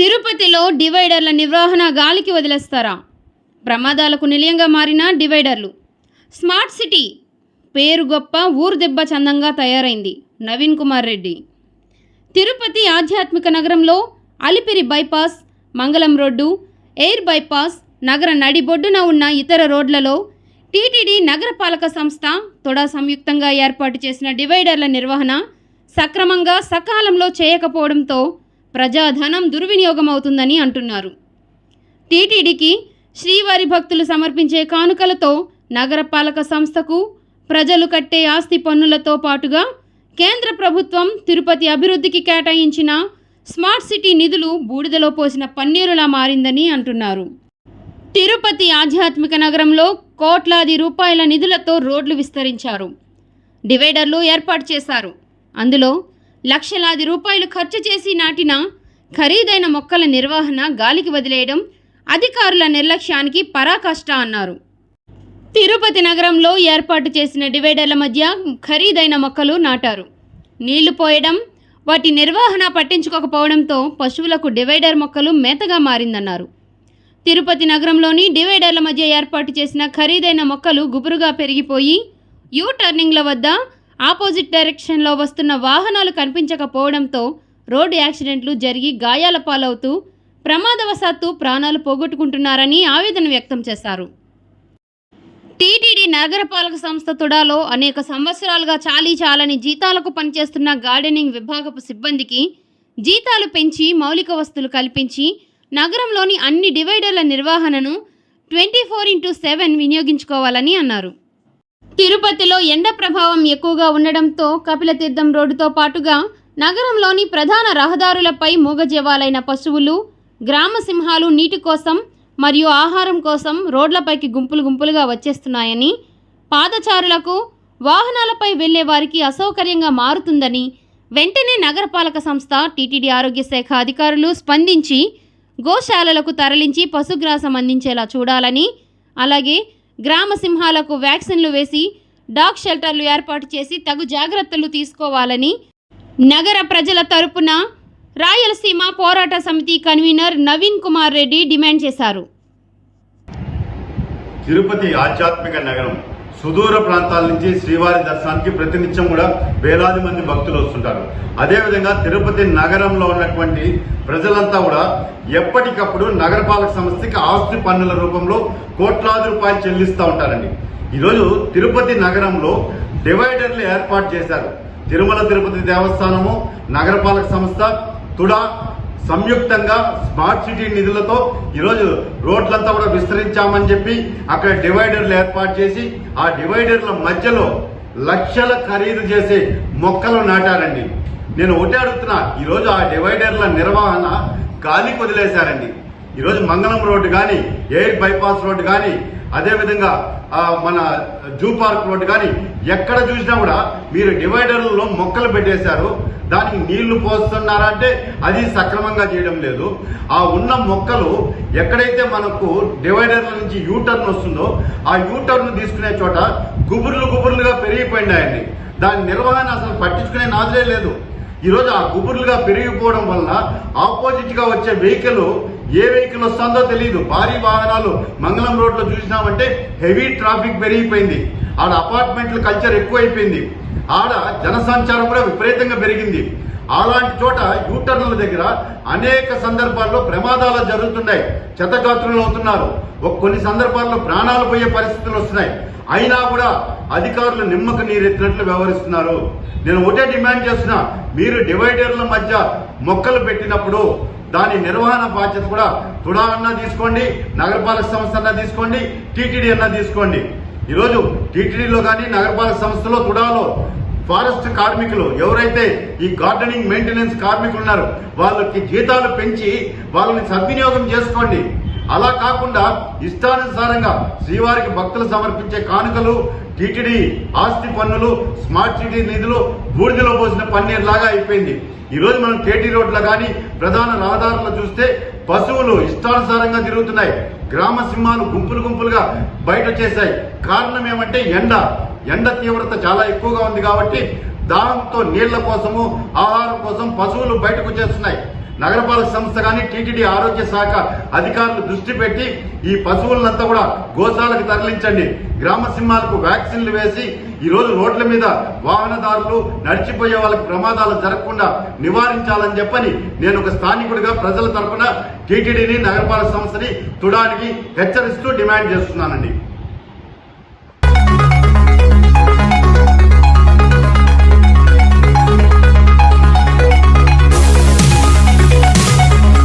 తిరుపతిలో డివైడర్ల నిర్వహణ గాలికి వదిలేస్తారా? ప్రమాదాలకు నిలయంగా మారిన డివైడర్లు. స్మార్ట్ సిటీ పేరు గొప్ప ఊరు దెబ్బ చందంగా తయారైంది నవీన్ కుమార్ రెడ్డి. తిరుపతి ఆధ్యాత్మిక నగరంలో Alipiri bypass Mangalam road air bypass నగర నడిబొడ్డున ఉన్న ఇతర రోడ్లలో టీటీడీ నగరపాలక సంస్థ తొడా సంయుక్తంగా ఏర్పాటు చేసిన డివైడర్ల నిర్వహణ సక్రమంగా సకాలంలో చేయకపోవడంతో ప్రజాధనం దుర్వినియోగం అవుతుందని అంటున్నారు. టీటీడీకి శ్రీవారి భక్తులు సమర్పించే కానుకలతో నగరపాలక సంస్థకు ప్రజలు కట్టే ఆస్తి పన్నులతో పాటుగా కేంద్ర ప్రభుత్వం తిరుపతి అభివృద్ధికి కేటాయించిన స్మార్ట్ సిటీ నిధులు బూడిదలో పోసిన పన్నీరులా మారిందని అంటున్నారు. తిరుపతి ఆధ్యాత్మిక నగరంలో కోట్లాది రూపాయల నిధులతో రోడ్లు విస్తరించారు. డివైడర్లు ఏర్పాటు చేశారు. అందులో లక్షలాది రూపాయలు ఖర్చు చేసి నాటిన ఖరీదైన మొక్కల నిర్వహణ గాలికి వదిలేయడం అధికారుల నిర్లక్ష్యానికి పరాకాష్ట అన్నారు. తిరుపతి నగరంలో ఏర్పాటు చేసిన డివైడర్ల మధ్య ఖరీదైన మొక్కలు నాటారు. నీళ్ళు పోయడం వాటి నిర్వహణ పట్టించుకోకపోవడంతో పశువులకు డివైడర్ మొక్కలు మేతగా మారిందన్నారు. తిరుపతి నగరంలోని డివైడర్ల మధ్య ఏర్పాటు చేసిన ఖరీదైన మొక్కలు గుబురుగా పెరిగిపోయి యూ టర్నింగ్ల వద్ద ఆపోజిట్ డైరెక్షన్లో వస్తున్న వాహనాలు కనిపించకపోవడంతో రోడ్డు యాక్సిడెంట్లు జరిగి గాయాల పాలవుతూ ప్రమాదవశాత్తు ప్రాణాలు పోగొట్టుకుంటున్నారని ఆవేదన వ్యక్తం చేశారు. టీటీడీ నగరపాలక సంస్థ తుడాలో అనేక సంవత్సరాలుగా చాలీ చాలని జీతాలకు పనిచేస్తున్న గార్డెనింగ్ విభాగపు సిబ్బందికి జీతాలు పెంచి మౌలిక వస్తువులు కల్పించి నగరంలోని అన్ని డివైడర్ల నిర్వహణను ట్వంటీ ఫోర్ ఇంటూ సెవెన్ వినియోగించుకోవాలని అన్నారు. తిరుపతిలో ఎండ ప్రభావం ఎక్కువగా ఉండడంతో కపిలతీర్థం రోడ్డుతో పాటుగా నగరంలోని ప్రధాన రహదారులపై మూగజీవాలైన పశువులు గ్రామ సింహాలు నీటి కోసం మరియు ఆహారం కోసం రోడ్లపైకి గుంపులు గుంపులుగా వచ్చేస్తున్నాయని పాదచారులకు వాహనాలపై వెళ్ళే వారికి అసౌకర్యంగా మారుతుందని వెంటనే నగరపాలక సంస్థ టీటీడీ ఆరోగ్య శాఖ అధికారులు స్పందించి గోశాలలకు తరలించి పశుగ్రాసం అందించేలా చూడాలని అలాగే గ్రామ సింహాలకు వ్యాక్సిన్లు వేసి డాగ్ షెల్టర్లు ఏర్పాటు చేసి తగు జాగ్రత్తలు తీసుకోవాలని నగర ప్రజల తరపున రాయలసీమ పోరాట సమితి కన్వీనర్ నవీన్ కుమార్ రెడ్డి డిమాండ్ చేశారు. తిరుపతి ఆధ్యాత్మిక నగరం సుదూర ప్రాంతాల నుంచి శ్రీవారి దర్శనానికి ప్రతినిత్యం కూడా వేలాది మంది భక్తులు వస్తుంటారు. అదేవిధంగా తిరుపతి నగరంలో ఉన్నటువంటి ప్రజలంతా కూడా ఎప్పటికప్పుడు నగరపాలక సంస్థకి ఆస్తి పన్నుల రూపంలో కోట్లాది రూపాయలు చెల్లిస్తూ ఉంటారండి. ఈరోజు తిరుపతి నగరంలో డివైడర్లు ఏర్పాటు చేశారు. తిరుమల తిరుపతి దేవస్థానము నగరపాలక సంస్థ తుడా సంయుక్తంగా స్మార్ట్ సిటీ నిధులతో ఈరోజు రోడ్లంతా కూడా విస్తరించామని చెప్పి అక్కడ డివైడర్లు ఏర్పాటు చేసి ఆ డివైడర్ల మధ్యలో లక్షల ఖరీదు చేసే మొక్కలు నాటారండి. నేను ఒకటే అడుగుతున్నా ఈరోజు ఆ డివైడర్ల నిర్వహణ గాలి వదిలేశారండి ఈరోజు మంగళం రోడ్డు కానీ ఎయిర్ బైపాస్ రోడ్డు కానీ అదేవిధంగా మన జూ పార్క్ రోడ్డు కానీ ఎక్కడ చూసినా కూడా మీరు డివైడర్లలో మొక్కలు పెట్టేశారు. దానికి నీళ్ళు పోస్తున్నారా అంటే అది సక్రమంగా చేయడం లేదు. ఆ ఉన్న మొక్కలు ఎక్కడైతే మనకు డివైడర్ల నుంచి యూటర్న్ వస్తుందో ఆ యూటర్న్ తీసుకునే చోట గుబుర్లు గుబుర్లుగా పెరిగిపోయినాయండి దాని నిర్వహణ అసలు పట్టించుకునే నాదులే లేదు. ఈరోజు ఆ గుబుర్లుగా పెరిగిపోవడం వల్ల ఆపోజిట్గా వచ్చే వెహికల్ ఏ వెహికల్ వస్తుందో తెలియదు భారీ వాహనాలు మంగళం రోడ్లో చూసినామంటే హెవీ ట్రాఫిక్ పెరిగిపోయింది. ఆడ అపార్ట్మెంట్ల కల్చర్ ఎక్కువైపోయింది. ఆడ జనసంచారం కూడా విపరీతంగా పెరిగింది. అలాంటి చోట యూటర్న్ల దగ్గర అనేక సందర్భాల్లో ప్రమాదాలు జరుగుతున్నాయి. చెత్తగాత్రులు అవుతున్నారు. కొన్ని సందర్భాల్లో ప్రాణాలు పోయే పరిస్థితులు వస్తున్నాయి. అయినా కూడా అధికారులు నిమ్మకు నీరెత్తినట్లు వ్యవహరిస్తున్నారు. నేను ఒకటే డిమాండ్ చేస్తున్నా మీరు డివైడర్ల మధ్య మొక్కలు పెట్టినప్పుడు దాని నిర్వహణ బాధ్యత కూడా తుడా అన్నా తీసుకోండి నగరపాలక సంస్థ అన్నా తీసుకోండి టీటీడీ అన్నా తీసుకోండి. ఈరోజు టీటీడీలో కానీ నగరపాలక సంస్థలో తుడాలో ఫారెస్ట్ కార్మికులు ఎవరైతే ఈ గార్డెనింగ్ మెయింటెనెన్స్ కార్మికులు ఉన్నారో వాళ్ళకి జీతాలు పెంచి వాళ్ళని సద్వినియోగం చేసుకోండి. అలా కాకుండా ఇష్టానుసారంగా శ్రీవారికి భక్తులు సమర్పించే కానుకలు టీటీడీ ఆస్తి పన్నులు స్మార్ట్ సిటీ నిధులు బూడిదలో పోసిన పన్నీర్ లాగా అయిపోయింది. ఈ రోజు మనం కేటీ రోడ్లో కానీ ప్రధాన రహదారులు చూస్తే పశువులు ఇష్టానుసారంగా తిరుగుతున్నాయి. గ్రామ సింహాలు గుంపులు గుంపులుగా బయట వచ్చేసాయి కారణం ఏమంటే ఎండ. ఎండ తీవ్రత చాలా ఎక్కువగా ఉంది కాబట్టి దాహంతో నీళ్ళ కోసము ఆహారం కోసం పశువులు బయటకు వచ్చేస్తున్నాయి. నగరపాలక సంస్థ కానీ టీటీడీ ఆరోగ్య శాఖ అధికారులు దృష్టి పెట్టి ఈ పశువులంతా కూడా గోశాలకు తరలించండి. గ్రామ సింహాలకు వ్యాక్సిన్లు వేసి ఈ రోజు రోడ్ల మీద వాహనదారులు నడిచిపోయే వాళ్ళకి ప్రమాదాలు జరగకుండా నివారించాలని చెప్పని నేను ఒక స్థానికుడిగా ప్రజల తరపున టీటీడీని నగరపాలక సంస్థని తుడానికి హెచ్చరిస్తూ డిమాండ్ చేస్తున్నానండి.